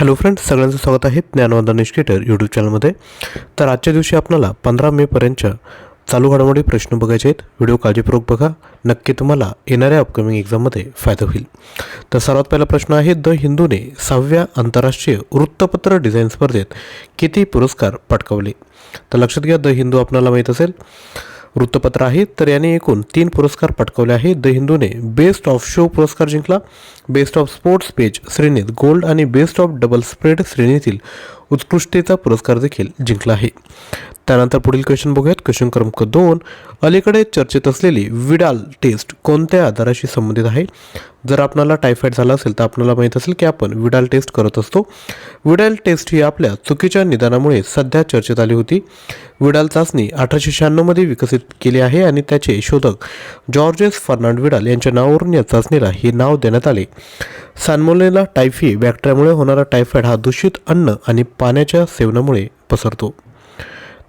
Hello friends सगळ्यांचं स्वागत आहे ज्ञानवंदन निष्केटर यूट्यूब चॅनलमध्ये तर आजच्या दिवशी आपल्याला पंधरा मेपर्यंतच्या चालू घडामोडी प्रश्न बघायचे आहेत. व्हिडिओ काळजीपूर्वक बघा. नक्की तुम्हाला येणाऱ्या अपकमिंग एक्झाममध्ये फायदा होईल. तर सर्वात पहिला प्रश्न आहे द हिंदूने सहाव्या आंतरराष्ट्रीय वृत्तपत्र डिझाईन स्पर्धेत किती पुरस्कार पटकावले? तर लक्षात घ्या द हिंदू आपल्याला माहीत असेल. वृत्तपत्र आहे. तर याने एकूण तीन पुरस्कार पटकावले आहेत. द हिंदूने बेस्ट ऑफ शो पुरस्कार जिंकला. बेस्ट ऑफ स्पोर्ट्स पेज श्रेणीत गोल्ड आणि बेस्ट ऑफ डबल स्प्रेड श्रेणीतील उत्कृष्टतेचा पुरस्कार देखील जिंकला आहे. त्यानंतर पुढील क्वेश्चन बघूयात. क्वेश्चन क्रमांक दोन. अलीकडे चर्चेत असलेली विडाल टेस्ट कोणत्या आधाराशी संबंधित आहे? जर आपणाला टायफॉईड झाला असेल तर आपल्याला माहीत असेल की आपण विडाल टेस्ट करत असतो. विडाल टेस्ट ही आपल्या चुकीच्या निदानामुळे सध्या चर्चेत आली होती. विडाल चाचणी अठराशे शहाण्णवमध्ये विकसित केली आहे आणि त्याचे शोधक जॉर्जेस फर्नांड विडाल यांच्या नावावरून या चाचणीला हे नाव देण्यात आले. सानमोलेला टायफी बॅक्टेरियामुळे होणारा टायफॉईड हा दूषित अन्न आणि पाण्याच्या सेवनामुळे पसरतो.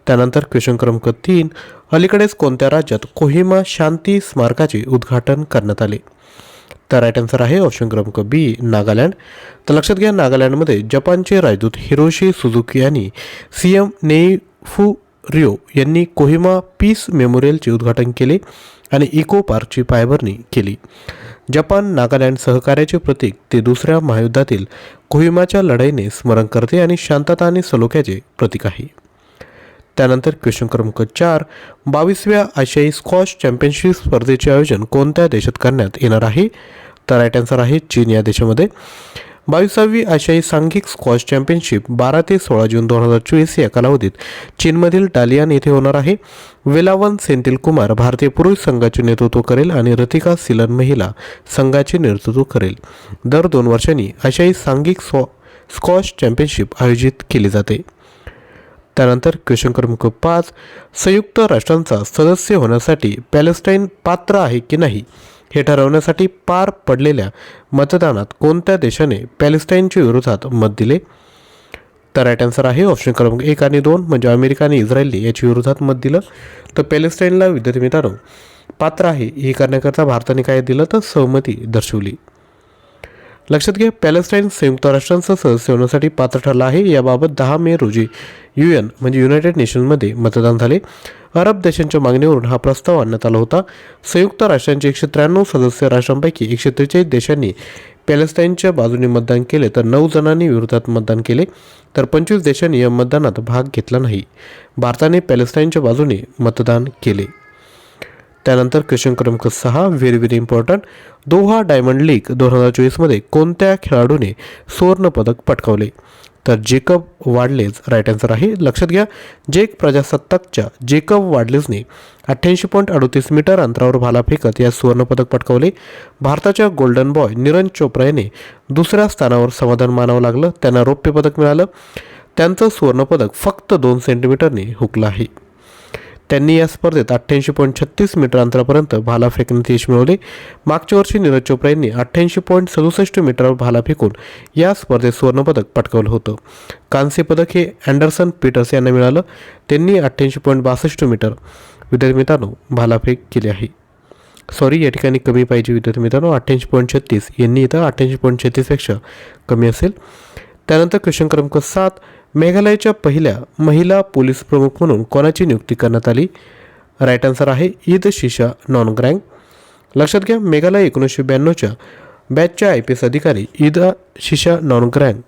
त्यानंतर क्वेश्चन क्रमांक तीन. अलीकडेच कोणत्या राज्यात कोहिमा शांती स्मारकाचे उद्घाटन करण्यात आले? तर राईट आन्सर आहे ऑप्शन क्रमांक बी नागालँड. तर लक्षात घ्या नागालँडमध्ये जपानचे राजदूत हिरोशी सुझुकी यांनी सी एम नेफू रिओ यांनी कोहिमा पीस मेमोरियलचे उद्घाटन केले आणि इको पार्कची पायाभरणी केली. जपान नागालँड सहकार्याचे प्रतीक ते दुसऱ्या महायुद्धातील कोहिमाच्या लढाईने स्मरण करते आणि शांतता आणि सलोख्याचे प्रतीक आहे. त्यानंतर क्वेश्चन क्रमांक चार बावीसव्या आशियाई स्कॉश चॅम्पियनशिप स्पर्धेचे आयोजन कोणत्या देशात करण्यात येणार आहे? तर राईट आन्सर आहे चीन या देशामध्ये. बावीसावी आशियाई सांघिक स्क्वॉश चॅम्पियनशिप बारा ते सोळा जून दोन हजार चोवीस या कालावधीत चीनमधील डालियान येथे होणार आहे. वेलावन सेंथिल कुमार भारतीय पुरुष संघाचे नेतृत्व करेल आणि रतिका सिलन महिला संघाचे नेतृत्व करेल. दर दोन वर्षांनी आशियाई सांघिक स्व स्कॉश चॅम्पियनशिप आयोजित केली जाते. त्यानंतर क्वेश्चन क्रमांक पाच संयुक्त राष्ट्रांचा सदस्य होण्यासाठी पॅलेस्टाईन पात्र आहे की नाही? हे ठरवण्यासाठी पार पडलेल्या मतदानात कोणत्या देशाने पॅलेस्टाईनच्या विरोधात मत दिले? तर राईट आन्सर आहे ऑप्शन क्रमांक एक आणि दोन म्हणजे अमेरिका आणि इस्रायलने याच्या विरोधात मत दिलं. तर पॅलेस्टाईनला विद्यार्थी मित्रांनो पात्र आहे हे करण्याकरता भारताने काय दिलं? तर सहमती दर्शवली. लक्षात घ्या पॅलेस्टाईन संयुक्त राष्ट्रांचा सदस्य होण्यासाठी पात्र ठरला आहे. याबाबत दहा मे रोजी यू एन म्हणजे युनायटेड नेशन्समध्ये मतदान झाले. अरब देशांच्या मागणीवरून हा प्रस्ताव आणण्यात आला होता. संयुक्त राष्ट्रांचे एकशे त्र्याण्णव सदस्य राष्ट्रांपैकी एकशे त्रेचाळीस देशांनी पॅलेस्टाईनच्या बाजूने मतदान केले तर नऊ जणांनी विरोधात मतदान केले तर पंचवीस देशांनी या मतदानात भाग घेतला नाही. भारताने पॅलेस्टाईनच्या बाजूने मतदान केले. त्यानंतर क्वेश्चन क्रमांक सहा very very important Doha diamond league दोन हजार चोवीसमध्ये कोणत्या खेळाडूने सुवर्णपदक पटकावले? तर जेकब वाडलेज राईट आन्सर आहे लक्षात घ्या. जेक प्रजासत्ताकच्या जेकब वाडलेजने अठ्ठ्याऐंशी पॉईंट अडतीस मीटर अंतरावर भाला फेकत या सुवर्णपदक पटकावले. भारताच्या गोल्डन बॉय निरंज चोप्रा याने दुसऱ्या स्थानावर समाधान मानावं लागलं त्यांना रौप्य पदक मिळालं. त्यांचं सुवर्णपदक फक्त दोन सेंटीमीटरने हुकलं आहे. त्यांनी या स्पर्धेत अठ्ठ्याऐंशी पॉईंट छत्तीस मीटर अंतरापर्यंत भाला फेकण्यात यश मिळवले. मागच्या वर्षी नीरज चोप्रा यांनी अठ्ठ्याऐंशी पॉईंट सदुसष्ट मीटरवर भाला फेकून या स्पर्धेत सुवर्णपदक पटकावलं होतं. कांस्य पदक हे अँडरसन पीटर्स यांना मिळालं. त्यांनी अठ्ठ्याऐंशी पॉईंट बासष्ट मीटर विद्यार्थी मित्रांनो भालाफेक केली आहे. सॉरी या ठिकाणी कमी पाहिजे विद्यार्थी मित्रांनो अठ्ठ्याऐंशी पॉईंट छत्तीस. यांनी इथं अठ्ठ्याऐंशी पॉईंट छत्तीसपेक्षा कमी असेल. त्यानंतर क्वेश्चन क्रमांक सात मेघालयाच्या पहिल्या महिला पोलीस प्रमुख म्हणून कोणाची नियुक्ती करण्यात आली? राईट आन्सर आहे ईद शिशा नॉन ग्रँग लक्षात घ्या मेघालय एकोणीसशे ब्याण्णवच्या बॅचच्या आय पी एस अधिकारी ईदा शिशा नॉनग्रँग.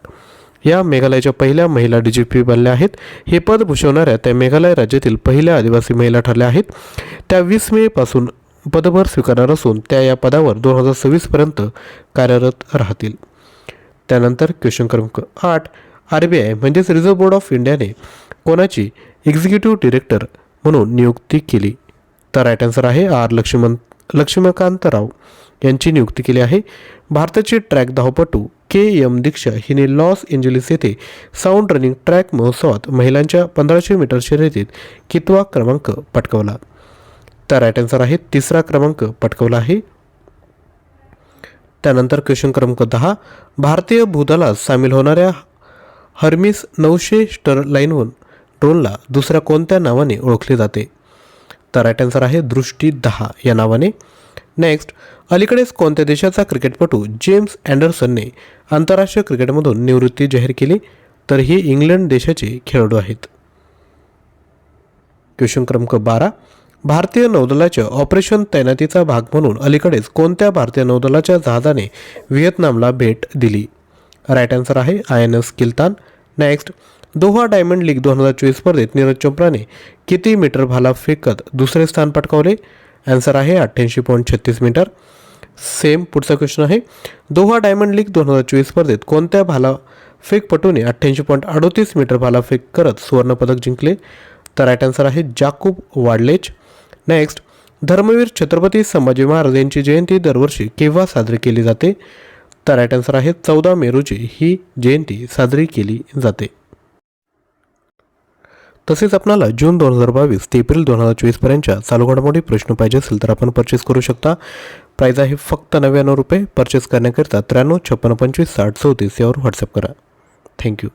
या मेघालयाच्या पहिल्या महिला डी जी पी बनल्या आहेत. हे पद भूषवणाऱ्या त्या मेघालय राज्यातील पहिल्या आदिवासी महिला ठरल्या आहेत. त्या वीस मेपासून पदभार स्वीकारणार असून त्या या पदावर दोन हजार सव्वीसपर्यंत कार्यरत राहतील. त्यानंतर क्वेश्चन क्रमांक आठ आर बी आय म्हणजेच रिझर्व्ह बोर्ड ऑफ इंडियाने कोणाची एक्झिक्युटिव्ह डिरेक्टर म्हणून नियुक्ती केली? तर राईट आन्सर आहे आर लक्ष्मण लक्ष्मीकांत राव यांची नियुक्ती केली आहे. भारताचे ट्रॅक धावपटू के एम दीक्षा हिने लॉस एंजलिस येथे साऊंड रनिंग ट्रॅक महोत्सवात महिलांच्या पंधराशे मीटर शर्यतीत कितवा क्रमांक पटकवला? तर राईट आन्सर आहे तिसरा क्रमांक पटकवला आहे. त्यानंतर क्वेश्चन क्रमांक दहा भारतीय भूदलात सामील होणाऱ्या हर्मिस नऊशे स्टरलाईनवन ड्रोनला दुसऱ्या कोणत्या नावाने ओळखले जाते? तर राईट आन्सर आहे दृष्टी दहा. या नावाने. नेक्स्ट अलीकडेच कोणत्या देशाचा क्रिकेटपटू जेम्स अँडरसनने आंतरराष्ट्रीय क्रिकेटमधून निवृत्ती जाहीर केली? तर हे इंग्लंड देशाचे खेळाडू आहेत. क्वेश्चन क्रमांक बारा भारतीय नौदलाच्या ऑपरेशन तैनातीचा भाग म्हणून अलीकडेच कोणत्या भारतीय नौदलाच्या जहाजाने व्हिएतनामला भेट दिली? राईट आन्सर आहे I N S Kiltan. Next Doha diamond league दोन हजार चोवीस स्पर्धेत नीरज चोप्राने किती मीटर भाला फेकत दुसरे स्थान पटकावले? आन्सर आहे अठ्ठ्याऐंशी पॉईंट छत्तीस मीटर. सेम पुढचा क्वेश्चन आहे. दोहा डायमंड लीग दोन हजार चोवीस स्पर्धेत कोणत्या भाला फेकपटूने अठ्ठ्याऐंशी पॉईंट अडोतीस मीटर भाला फेक करत सुवर्णपदक जिंकले? तर राईट आन्सर आहे Jakub Vadlejch. Next Dharmaveer Chhatrapati Sambhaji Maharaj यांची जयंती दरवर्षी केव्हा साजरी केली जाते? तर राईट आन्सर आहे चौदा मे रोजी ही जयंती साजरी केली जाते. तसेच आपणाला जून दोन हजार बावीस ते एप्रिल दोन हजार चोवीसपर्यंतच्या चालू घडामोडी प्रश्न पाहिजे असेल तर आपण परचेस करू शकता. प्राईज आहे फक्त नव्याण्णव रुपये. परचेस करण्याकरिता त्र्याण्णव छप्पन्न पंचवीस साठ चौतीस यावर व्हॉट्सअप करा. थँक्यू